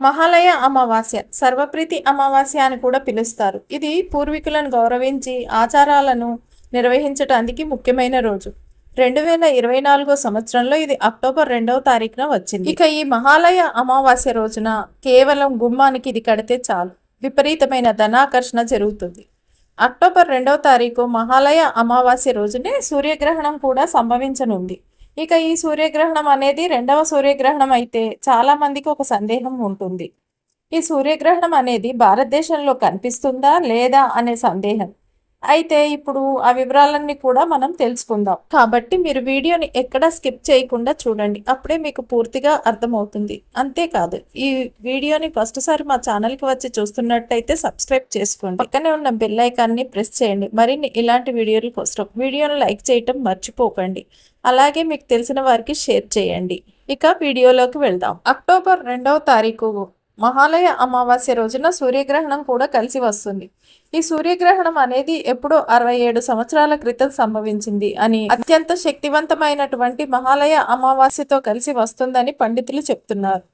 మహాలయ అమావాస్య సర్వప్రీతి అమావాస్య అని కూడా పిలుస్తారు. ఇది పూర్వీకులను గౌరవించి ఆచారాలను నిర్వహించటానికి ముఖ్యమైన రోజు. రెండు వేల ఇరవై నాలుగో సంవత్సరంలో ఇది అక్టోబర్ రెండవ తారీఖున వచ్చింది. ఇక ఈ మహాలయ అమావాస్య రోజున కేవలం గుమ్మానికి ఇది కడితే చాలు. విపరీతమైన ధనాకర్షణ జరుగుతుంది. అక్టోబర్ రెండవ తారీఖు మహాలయ అమావాస్య రోజునే సూర్యగ్రహణం కూడా సంభవించనుంది. ఇక ఈ సూర్యగ్రహణం అనేది రెండవ సూర్యగ్రహణం అయితే చాలా మందికి ఒక సందేహం ఉంటుంది. ఈ సూర్యగ్రహణం అనేది భారతదేశంలో కనిపిస్తుందా లేదా అనే సందేహం. అయితే ఇప్పుడు ఆ వివరాలన్నీ కూడా మనం తెలుసుకుందాం. కాబట్టి మీరు వీడియోని ఎక్కడ స్కిప్ చేయకుండా చూడండి. అప్పుడే మీకు పూర్తిగా అర్థమవుతుంది. అంతేకాదు ఈ వీడియోని ఫస్ట్ సారి మా ఛానల్కి వచ్చి చూస్తున్నట్టయితే సబ్స్క్రైబ్ చేసుకోండి. పక్కనే ఉన్న బెల్ ఐకాన్ని ప్రెస్ చేయండి. మరిన్ని ఇలాంటి వీడియోల కోసం వీడియోను లైక్ చేయటం మర్చిపోకండి. అలాగే మీకు తెలిసిన వారికి షేర్ చేయండి. ఇక వీడియోలోకి వెళ్దాం. అక్టోబర్ రెండవ తారీఖు మహాలయ అమావాస్య రోజున సూర్యగ్రహణం కూడా కలిసి వస్తుంది. ఈ సూర్యగ్రహణం అనేది ఎప్పుడో అరవై ఏడు సంవత్సరాల క్రితం సంభవించింది అని అత్యంత శక్తివంతమైనటువంటి మహాలయ అమావాస్యతో కలిసి వస్తుందని పండితులు చెప్తున్నారు.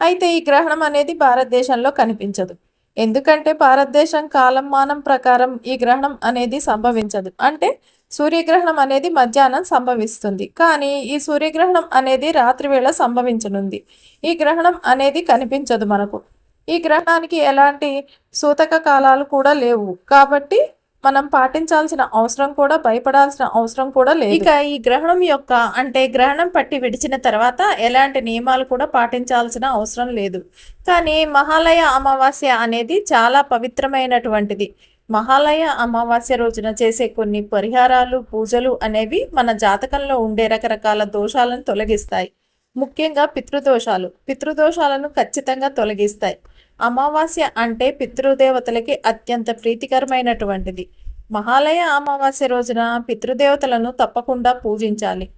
అయితే ఈ గ్రహణం అనేది భారతదేశంలో కనిపించదు. ఎందుకంటే భారతదేశం కాలమానం ప్రకారం ఈ గ్రహణం అనేది సంభవించదు. అంటే సూర్యగ్రహణం అనేది మధ్యాహ్నం సంభవిస్తుంది. కానీ ఈ సూర్యగ్రహణం అనేది రాత్రివేళ సంభవించనుంది. ఈ గ్రహణం అనేది కనిపించదు మనకు. ఈ గ్రహణానికి ఎలాంటి సూతక కాలాలు కూడా లేవు. కాబట్టి మనం పాటించాల్సిన అవసరం కూడా భయపడాల్సిన అవసరం కూడా లేదు. ఇక ఈ గ్రహణం యొక్క అంటే గ్రహణం పట్టి విడిచిన తర్వాత ఎలాంటి నియమాలు కూడా పాటించాల్సిన అవసరం లేదు. కానీ మహాలయ అమావాస్య అనేది చాలా పవిత్రమైనటువంటిది. మహాలయ అమావాస్య రోజున చేసే కొన్ని పరిహారాలు పూజలు అనేవి మన జాతకంలో ఉండే రకరకాల దోషాలను తొలగిస్తాయి. ముఖ్యంగా పితృదోషాలు. పితృదోషాలను ఖచ్చితంగా తొలగిస్తాయి. అమావాస్య అంటే పితృదేవతలకి అత్యంత ప్రీతికరమైనటువంటిది. మహాలయ అమావాస్య రోజున పితృదేవతలను తప్పకుండా పూజించాలి.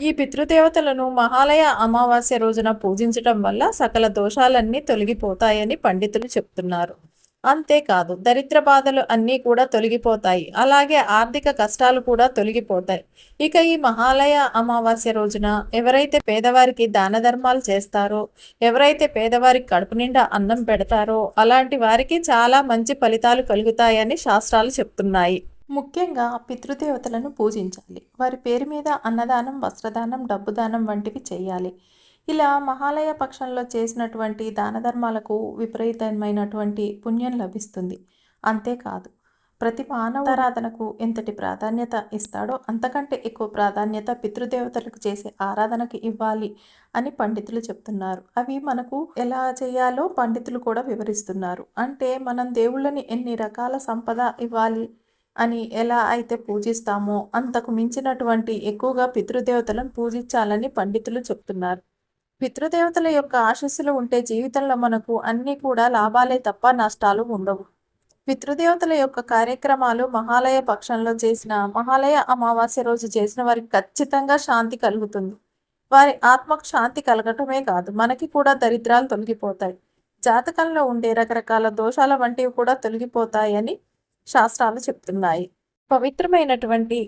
ఈ పితృదేవతలను మహాలయ అమావాస్య రోజున పూజించడం వల్ల సకల దోషాలన్నీ తొలగిపోతాయని పండితులు చెప్తున్నారు. అంతేకాదు దరిద్ర బాధలు అన్నీ కూడా తొలగిపోతాయి. అలాగే ఆర్థిక కష్టాలు కూడా తొలగిపోతాయి. ఇక ఈ మహాలయ అమావాస్య రోజున ఎవరైతే పేదవారికి దాన ధర్మాలు చేస్తారో ఎవరైతే పేదవారికి కడుపు నిండా అన్నం పెడతారో అలాంటి వారికి చాలా మంచి ఫలితాలు కలుగుతాయని శాస్త్రాలు చెప్తున్నాయి. ముఖ్యంగా పితృదేవతలను పూజించాలి. వారి పేరు మీద అన్నదానం వస్త్రదానం డబ్బు దానం వంటివి చేయాలి. ఇలా మహాలయ పక్షంలో చేసినటువంటి దాన ధర్మాలకు విపరీతమైనటువంటి పుణ్యం లభిస్తుంది. అంతేకాదు ప్రతి మానవారాధనకు ఎంతటి ప్రాధాన్యత ఇస్తాడో అంతకంటే ఎక్కువ ప్రాధాన్యత పితృదేవతలకు చేసే ఆరాధనకి ఇవ్వాలి అని పండితులు చెప్తున్నారు. అవి మనకు ఎలా చేయాలో పండితులు కూడా వివరిస్తున్నారు. అంటే మనం దేవుళ్ళని ఎన్ని రకాల సంపద ఇవ్వాలి అని ఎలా అయితే పూజిస్తామో అంతకు మించినటువంటి ఎక్కువగా పితృదేవతలను పూజించాలని పండితులు చెప్తున్నారు. పితృదేవతల యొక్క ఆశస్సులు ఉంటే జీవితంలో మనకు అన్నీ కూడా లాభాలే తప్ప నష్టాలు ఉండవు. పితృదేవతల యొక్క కార్యక్రమాలు మహాలయ పక్షంలో చేసిన మహాలయ అమావాస్య రోజు చేసిన వారికి ఖచ్చితంగా శాంతి కలుగుతుంది. వారి ఆత్మకు శాంతి కలగటమే కాదు మనకి కూడా దరిద్రాలు తొలగిపోతాయి. జాతకంలో ఉండే రకరకాల దోషాల వంటివి కూడా తొలగిపోతాయని శాస్త్రాలు చెప్తున్నాయి. పవిత్రమైనటువంటి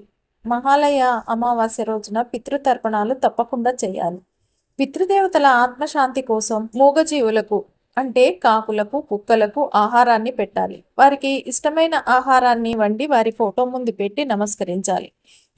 మహాలయ అమావాస్య రోజున పితృతర్పణాలు తప్పకుండా చేయాలి. పితృదేవతల ఆత్మశాంతి కోసం మూగజీవులకు అంటే కాకులకు కుక్కలకు ఆహారాన్ని పెట్టాలి. వారికి ఇష్టమైన ఆహారాన్ని వండి వారి ఫోటో ముందు పెట్టి నమస్కరించాలి.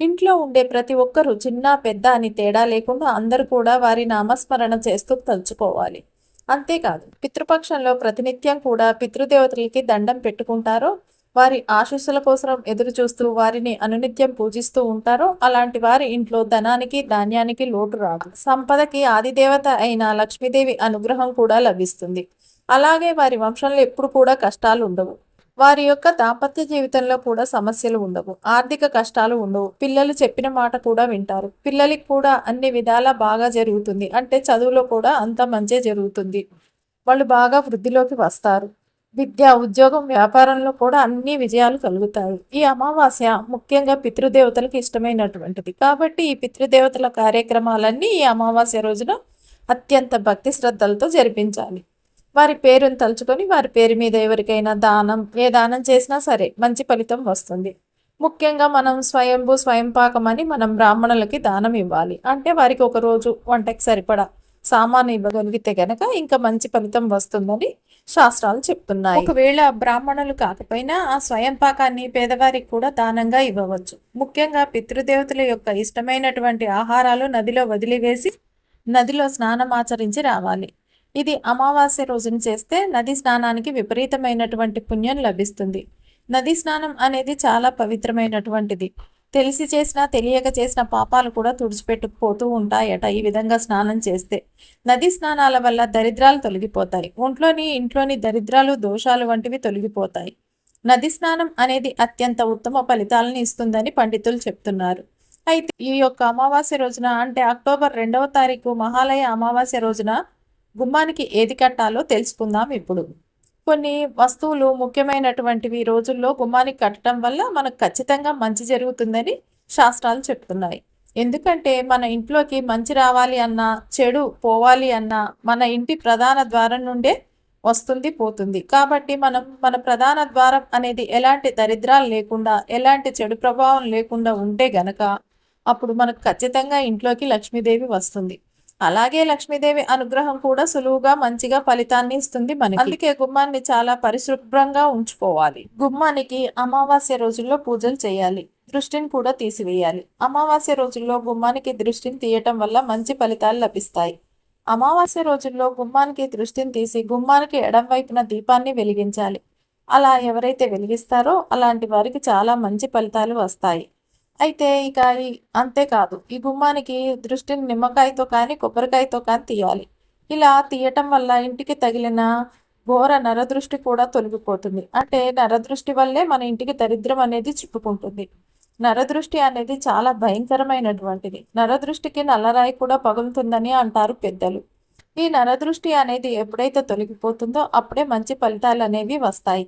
ఇంట్లో ఉండే ప్రతి ఒక్కరూ చిన్న పెద్ద అని తేడా లేకుండా అందరూ కూడా వారి నామస్మరణ చేస్తూ తలుచుకోవాలి. అంతేకాదు పితృపక్షంలో ప్రతినిత్యం కూడా పితృదేవతలకి దండం పెట్టుకుంటారో వారి ఆశీస్సుల కోసం ఎదురు చూస్తూ వారిని అనునిత్యం పూజిస్తూ ఉంటారో అలాంటి వారి ఇంట్లో ధనానికి ధాన్యానికి లోటు రాదు. సంపదకి ఆదిదేవత అయిన లక్ష్మీదేవి అనుగ్రహం కూడా లభిస్తుంది. అలాగే వారి వంశంలో ఎప్పుడు కూడా కష్టాలు ఉండవు. వారి యొక్క దాంపత్య జీవితంలో కూడా సమస్యలు ఉండవు. ఆర్థిక కష్టాలు ఉండవు. పిల్లలు చెప్పిన మాట కూడా వింటారు. పిల్లలకి కూడా అన్ని విధాలా బాగా జరుగుతుంది. అంటే చదువులో కూడా అంత మంచి జరుగుతుంది. వాళ్ళు బాగా వృద్ధిలోకి వస్తారు. విద్య ఉద్యోగం వ్యాపారంలో కూడా అన్ని విజయాలు కలుగుతాయి. ఈ అమావాస్య ముఖ్యంగా పితృదేవతలకు ఇష్టమైనటువంటిది. కాబట్టి ఈ పితృదేవతల కార్యక్రమాలన్నీ ఈ అమావాస్య రోజున అత్యంత భక్తి శ్రద్ధలతో జరిపించాలి. వారి పేరును తలుచుకొని వారి పేరు మీద ఎవరికైనా దానం ఏ దానం చేసినా సరే మంచి ఫలితం వస్తుంది. ముఖ్యంగా మనం స్వయంభూ స్వయం పాకం అని మనం బ్రాహ్మణులకి దానం ఇవ్వాలి. అంటే వారికి ఒక రోజు వంటకి సరిపడా సామాను ఇవ్వగలిగితే గనక ఇంకా మంచి ఫలితం వస్తుందని శాస్త్రాలు చెప్తున్నాయి. ఒకవేళ బ్రాహ్మణులు కాకపోయినా ఆ స్వయం పాకాన్ని పేదవారికి కూడా దానంగా ఇవ్వవచ్చు. ముఖ్యంగా పితృదేవతల యొక్క ఇష్టమైనటువంటి ఆహారాలు నదిలో వదిలివేసి నదిలో స్నానం ఆచరించి రావాలి. ఇది అమావాస్య రోజున చేస్తే నది స్నానానికి విపరీతమైనటువంటి పుణ్యం లభిస్తుంది. నది స్నానం అనేది చాలా పవిత్రమైనటువంటిది. తెలిసి చేసినా తెలియక చేసిన పాపాలు కూడా తుడిచిపెట్టుకుపోతూ ఉంటాయట ఈ విధంగా స్నానం చేస్తే. నది స్నానాల వల్ల దరిద్రాలు తొలగిపోతాయి. ఒంట్లోని ఇంట్లోని దరిద్రాలు దోషాలు వంటివి తొలగిపోతాయి. నది స్నానం అనేది అత్యంత ఉత్తమ ఫలితాలను ఇస్తుందని పండితులు చెప్తున్నారు. అయితే ఈ యొక్క అమావాస్య రోజున అంటే అక్టోబర్ రెండవ తారీఖు మహాలయ అమావాస్య రోజున గుమ్మానికి ఏది కట్టాలో తెలుసుకుందాం ఇప్పుడు. కొన్ని వస్తువులు ముఖ్యమైనటువంటివి రోజుల్లో గుమ్మానికి కట్టడం వల్ల మనకు ఖచ్చితంగా మంచి జరుగుతుందని శాస్త్రాలు చెప్తున్నాయి. ఎందుకంటే మన ఇంట్లోకి మంచి రావాలి అన్నా చెడు పోవాలి అన్నా మన ఇంటి ప్రధాన ద్వారం నుండే వస్తుంది పోతుంది. కాబట్టి మనం మన ప్రధాన ద్వారం అనేది ఎలాంటి దరిద్రాలు లేకుండా ఎలాంటి చెడు ప్రభావం లేకుండా ఉంటే గనక అప్పుడు మనకు ఖచ్చితంగా ఇంట్లోకి లక్ష్మీదేవి వస్తుంది. అలాగే లక్ష్మీదేవి అనుగ్రహం కూడా సులువుగా మంచిగా ఫలితాన్ని ఇస్తుంది మనకి. అందుకే గుమ్మాన్ని చాలా పరిశుభ్రంగా ఉంచుకోవాలి. గుమ్మానికి అమావాస్య రోజుల్లో పూజలు చేయాలి. దృష్టిని కూడా తీసివేయాలి. అమావాస్య రోజుల్లో గుమ్మానికి దృష్టిని తీయటం వల్ల మంచి ఫలితాలు లభిస్తాయి. అమావాస్య రోజుల్లో గుమ్మానికి దృష్టిని తీసి గుమ్మానికి ఎడం వైపున దీపాన్ని వెలిగించాలి. అలా ఎవరైతే వెలిగిస్తారో అలాంటి వారికి చాలా మంచి ఫలితాలు వస్తాయి. అయితే ఇక అంతేకాదు ఈ గుమ్మానికి దృష్టిని నిమ్మకాయతో కానీ కొబ్బరికాయతో కానీ తీయాలి. ఇలా తీయటం వల్ల ఇంటికి తగిలిన ఘోర నరదృష్టి కూడా తొలగిపోతుంది. అంటే నరదృష్టి వల్లే మన ఇంటికి దరిద్రం అనేది చిప్పుకుంటుంది నరదృష్టి అనేది చాలా భయంకరమైనటువంటిది. నరదృష్టికి నల్లరాయి కూడా పగులుతుందని అంటారు పెద్దలు. ఈ నరదృష్టి అనేది ఎప్పుడైతే తొలగిపోతుందో అప్పుడే మంచి ఫలితాలు అనేవి వస్తాయి.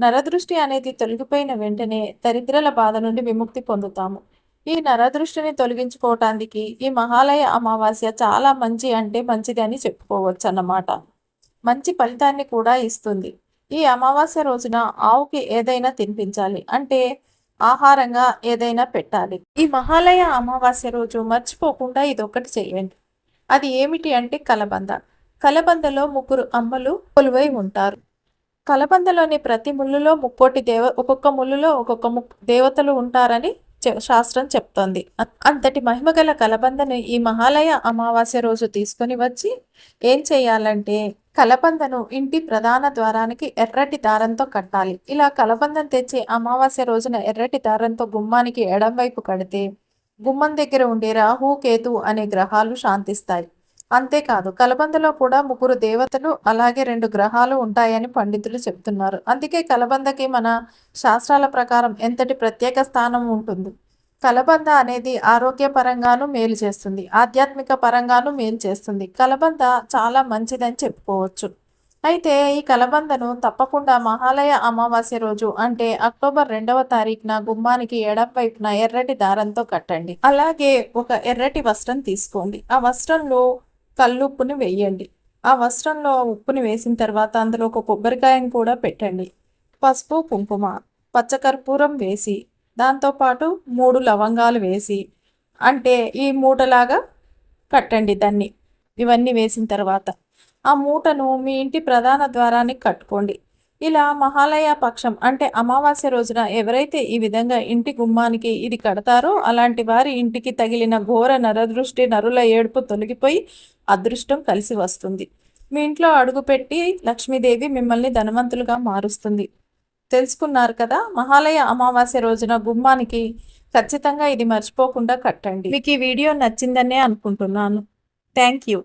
నరదృష్టి అనేది తొలగిపోయిన వెంటనే దరిద్రల బాధ నుండి విముక్తి పొందుతాము. ఈ నరదృష్టిని తొలగించుకోవటానికి ఈ మహాలయ అమావాస్య చాలా మంచి అంటే మంచిది అని చెప్పుకోవచ్చు అన్నమాట మంచి ఫలితాన్ని కూడా ఇస్తుంది. ఈ అమావాస్య రోజున ఆవుకి ఏదైనా తినిపించాలి. అంటే ఆహారంగా ఏదైనా పెట్టాలి. ఈ మహాలయ అమావాస్య రోజు మర్చిపోకుండా ఇది ఒకటి చేయండి. అది ఏమిటి అంటే కలబంద. కలబందలో ముగ్గురు అమ్మలు కొలువై ఉంటారు. కలబందలోని ప్రతి ముళ్ళులో ముక్కోటి దేవ ఒక్కొక్క ముళ్ళులో ఒక్కొక్క దేవతలు ఉంటారని శాస్త్రం చెప్తోంది. అంతటి మహిమగల కలబందని ఈ మహాలయ అమావాస్య రోజు తీసుకొని వచ్చి ఏం చేయాలంటే కలబందను ఇంటి ప్రధాన ద్వారానికి ఎర్రటి దారంతో కట్టాలి. ఇలా కలబందం తెచ్చి అమావాస్య రోజున ఎర్రటి దారంతో గుమ్మానికి ఎడం వైపు కడితే గుమ్మం దగ్గర ఉండే రాహు కేతు అనే గ్రహాలు శాంతిస్తాయి. అంతేకాదు కలబందలో కూడా ముగ్గురు దేవతలు అలాగే రెండు గ్రహాలు ఉంటాయని పండితులు చెప్తున్నారు. అందుకే కలబందకి మన శాస్త్రాల ప్రకారం ఎంతటి ప్రత్యేక స్థానం ఉంటుంది? కలబంద అనేది ఆరోగ్యపరంగాను మేలు చేస్తుంది ఆధ్యాత్మిక పరంగాను మేలు చేస్తుంది. కలబంద చాలా మంచిదని చెప్పుకోవచ్చు. అయితే ఈ కలబందను తప్పకుండా మహాలయ అమావాస్య రోజు అంటే అక్టోబర్ రెండవ తారీఖున గుమ్మానికి ఎడం వైపున ఎర్రటి దారంతో కట్టండి. అలాగే ఒక ఎర్రటి వస్త్రం తీసుకోండి. ఆ వస్త్రంలో కల్లుప్పుని వేయండి. ఆ వస్త్రంలో ఉప్పుని వేసిన తర్వాత అందులో ఒక కొబ్బరికాయను కూడా పెట్టండి. పసుపు కుంకుమ పచ్చకర్పూరం వేసి దాంతోపాటు మూడు లవంగాలు వేసి అంటే ఈ మూటలాగా కట్టండి దాన్ని. ఇవన్నీ వేసిన తర్వాత ఆ మూటను మీ ఇంటి ప్రధాన ద్వారానికి కట్టుకోండి. ఇలా మహాలయ పక్షం అంటే అమావాస్య రోజున ఎవరైతే ఈ విధంగా ఇంటి గుమ్మానికి ఇది కడతారో అలాంటి వారి ఇంటికి తగిలిన ఘోర నరదృష్టి నరుల ఏడుపు తొలగిపోయి అదృష్టం కలిసి వస్తుంది. మీ ఇంట్లో అడుగుపెట్టి లక్ష్మీదేవి మిమ్మల్ని ధనవంతులుగా మారుస్తుంది. తెలుసుకున్నారు కదా మహాలయ అమావాస్య రోజున గుమ్మానికి ఖచ్చితంగా ఇది మర్చిపోకుండా కట్టండి. మీకు ఈ వీడియో నచ్చిందనే అనుకుంటున్నాను. Thank you.